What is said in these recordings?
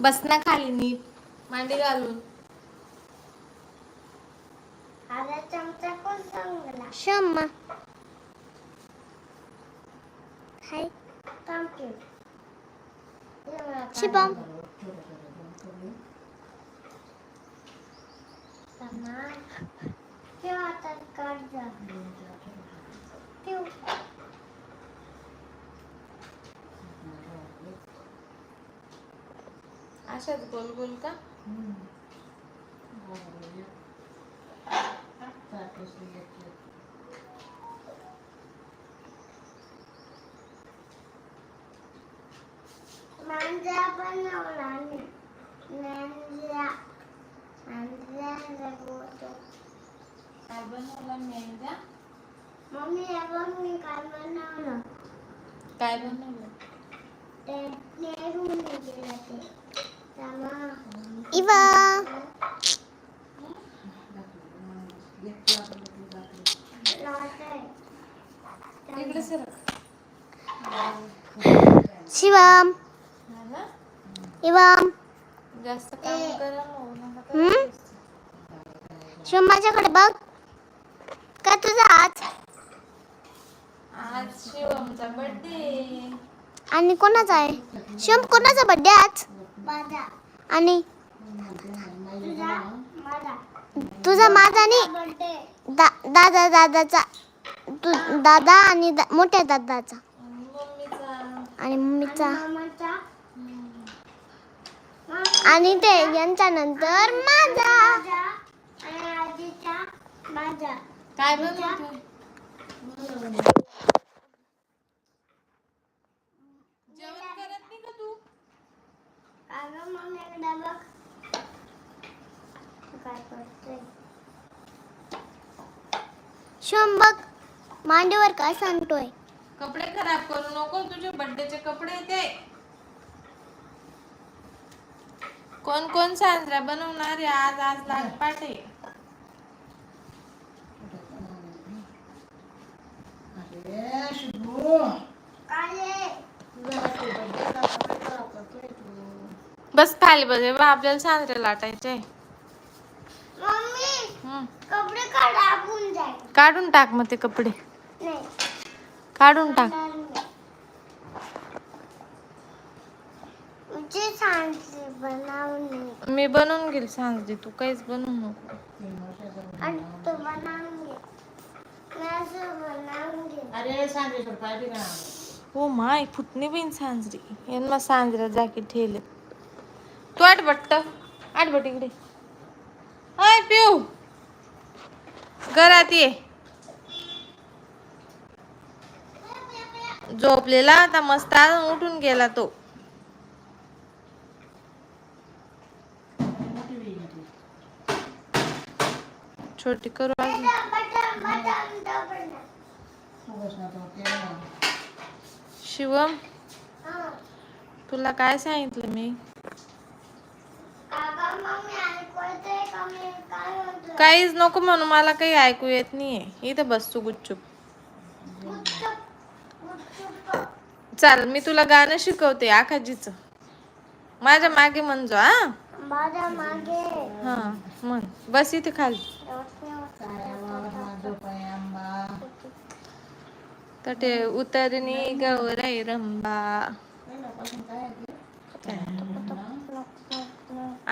बस ना खाली नीट मांडी घालून आता चमचा कोण सांगला शम्मा हाय थांब शिबम केव्हा आता काढ जा अशाच गोल गोल का मांजरा बनवला मी मांजरा मांजरा जगवतो काय बनवलं मेंढ्या मम्मी हे बघ मी काय बनवलं काय बनवलं ते नेरून गेलं ते तमा इवा शिवम इवम. शिवम माझ्याकडे बघ. काय तुझा आज? आज शिवमचा बर्थडे आणि कोणाचा आहे? शिवम कोणाचा बर्थडे आज? आणि तुझा माझा आणि बर्थडे दा दादा दादाचा. तू दादा आणि दा, मोठ्या दादाचा. आणि मम्मीचा. आणि मम्मीचा मामाचा हम्म. आणि ते यांच्या नंतर माझा. काय जेवण करत नाही का तू? अगं बघ बघ मांडीवर काय सांगतोय कपडे खराब करू नको तुझे बर्थडेचे कपडे ते कोण कोण साजरा बनवणार आहे आज? आज लागपाट बस खाली बजे बा आपल्याला साजरे लाटायचे. कपडे जाईल. काढून टाक मग ते कपडे. नाही. काढून टाक. सांगते मी बनवून घेईल सांजरे तू काहीच बनवू नको. हो माय फुटणी बिन सांजरी. यांना सांजरा जाकी ठेले तू आठ बट्ट. आठ बट इकडे. हाय पिऊ. घरात ये. झोपलेला आता मस्त उठून गेला तो. छोटी करू शिवम तुला काय सांगितलं मी? काहीच नको म्हणून मला काही ऐकू येत नाहीये. इथं बस तू गुच्चूप चाल मी तुला गाणं शिकवते आखाजीचं. माझ्या मागे म्हणजो हा. माझ्या मागे. हा म्हण. बस इथे खाली. तटे उतरणी गौराई रंबा.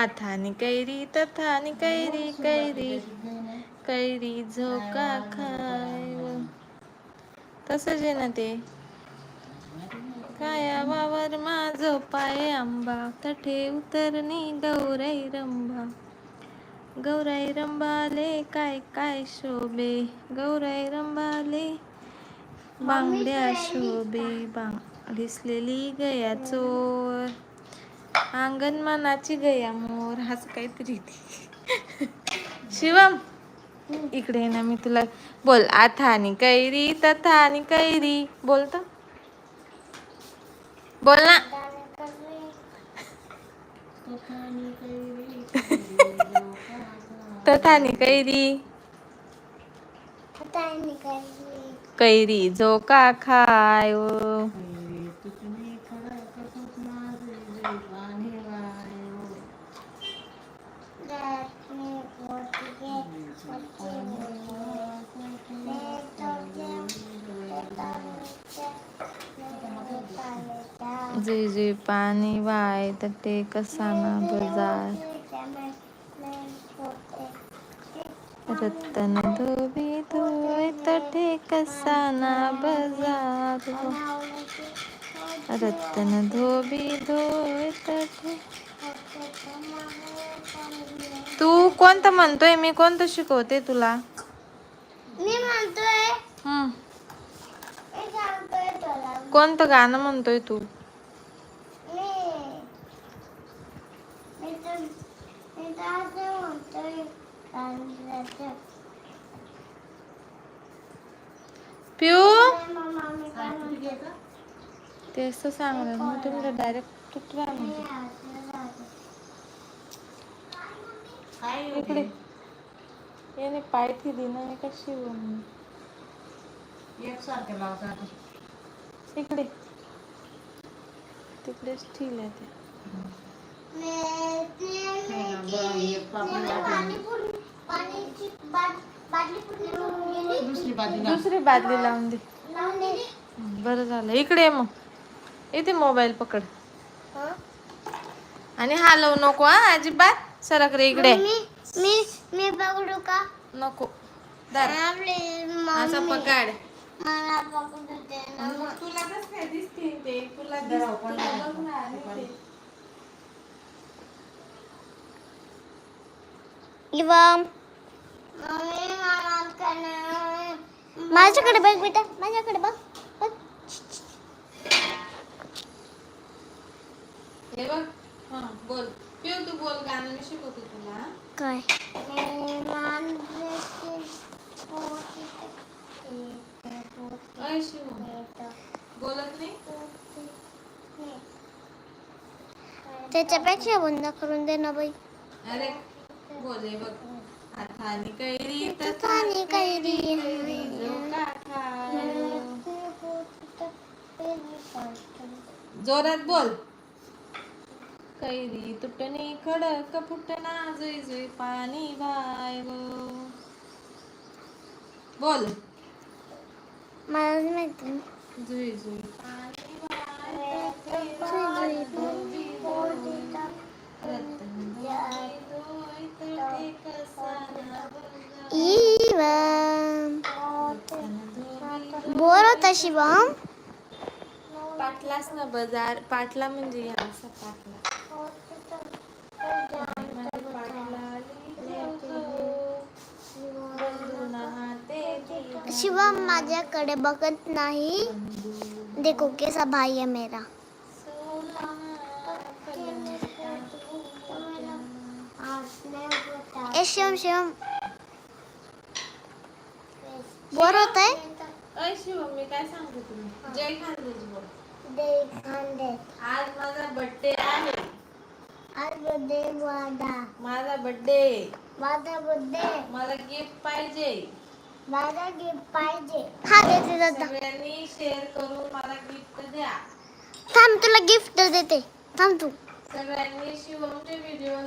आथानी कैरी तथानी कैरी कैरी कैरी झोका खाय तसंच आहे ना ते. काया वावर माझो पाय आंबा तठे उतरणी गौराई रंबा गौराई रंबाले काय काय शोभे? गौराई रंबाले बांगड्या शोभे बांग दिसलेली गया चोर. अंगण मनाची गया मोर हाच काहीतरी ते. शिवम इकडे ना मी तुला बोल. आथानी कैरी तथानी कैरी. बोलत बोल ना. कैरी, कैरी, तथानी कैरी कैरी झोका खायो कैरी तुझी खडा कसोच माझे जीवाने वारे जे जे पाणी वाय तटे कसाना बजार रत्न धोबी धोय तटे कसाना बजार। रत्न धोबी धोय तटे तू। कोणतं म्हणतोय? मी कोणतं शिकवते तुला? मी म्हणतोय कोणतं गाणं म्हणतोय तू मी मी तर मी तर असं म्हणतोय सांगितलं पिऊ मम्मा मी काय म्हणते तेच तर सांगणार मग तुम्ही डायरेक्ट तुटला म्हणते काय इकडे याने पायथी दिना कशी एकसारखे लावतात इकडे तिकडेच ठेवलं आहे ते. दुसरी बादली लावून दे. बरं झालं इकडे मग इथे मोबाईल पकड. हं? आणि हलवू नको हा अजिबात. सरक रे इकडे. मी मी मी पकडू का? नको. धर. असं पकड. मला पकडू दे ना. मग तुला कसं काय दिसते ते? तुला जरा दिसते ओपन बघ करा. ना आणि ते. इवम मम्मी मला करणार माझ्याकडे बघ बेटा माझ्याकडे बघ. बघ. हे बघ. हा बोल. पिऊ तू बोल गाणं मी शिकवते तुला? काय? बोलत नाही? त्याच्यापेक्षा बंद करून दे ना बाई. अरे बोले बघ. हाताने कैरी कैरी, जोरात बोल. कैरी तुटणी खडक फुटना जुई जुई पाणी बाय गो बोल मला जुई जुई. पाणी बोर होता शिवम पाटलास ना बाजार पाटला म्हणजे पाटला. शिवम माझ्याकडे बघत नाही. देखो कैसा भाई है मेरा. ए शिवम शिवम. बोर होत आहे? अय शिवम मी काय सांगते तुला? जय खानदेश बोल. दे खांदे आज माझा बर्थडे आहे. आज बुद्धे वाडा माझा. बर्थडे माझा बुद्धे मला गिफ्ट पाहिजे. माझा गिफ्ट पाहिजे. हा देते दादा सगळ्यांनी शेअर करून मला गिफ्ट द्या. थांब तुला गिफ्ट देते. थांब तू. सगळ्यांनी शिवमचे व्हिडिओ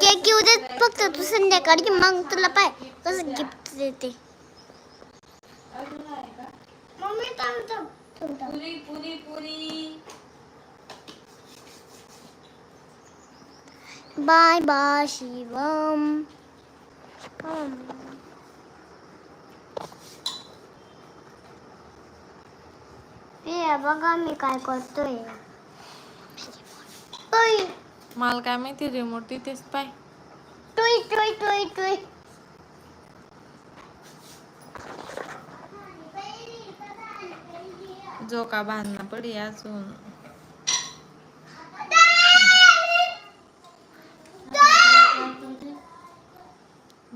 केक येऊ देत फक्त तू संध्याकाळी मग तुला पाय कसं गिफ्ट देते. अजून आहे का? मम्मी थांब थांब. पुरी पुरी पुरी. बाय बाय शिवम हे बघा मी काय करतोय. मला काय माहिती रिमोट तिथेच पाय. टुई टुई टुई टुई. जो का बांधना पडी अजून.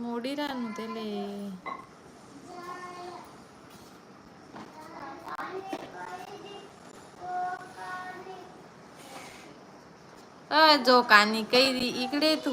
मोडी रानू त्याले अ जो कानी कैरी इकडे तू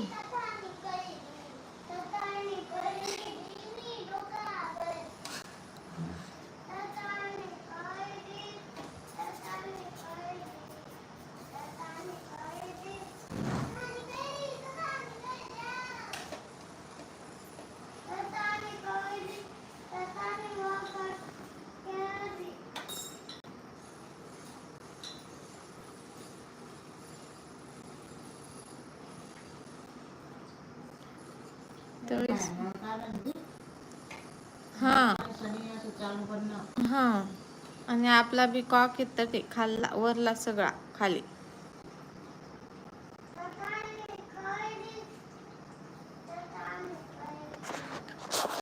हा करणं हा. आणि आपला बी कॉक येतं ते खाल्ला वरला सगळा खाली.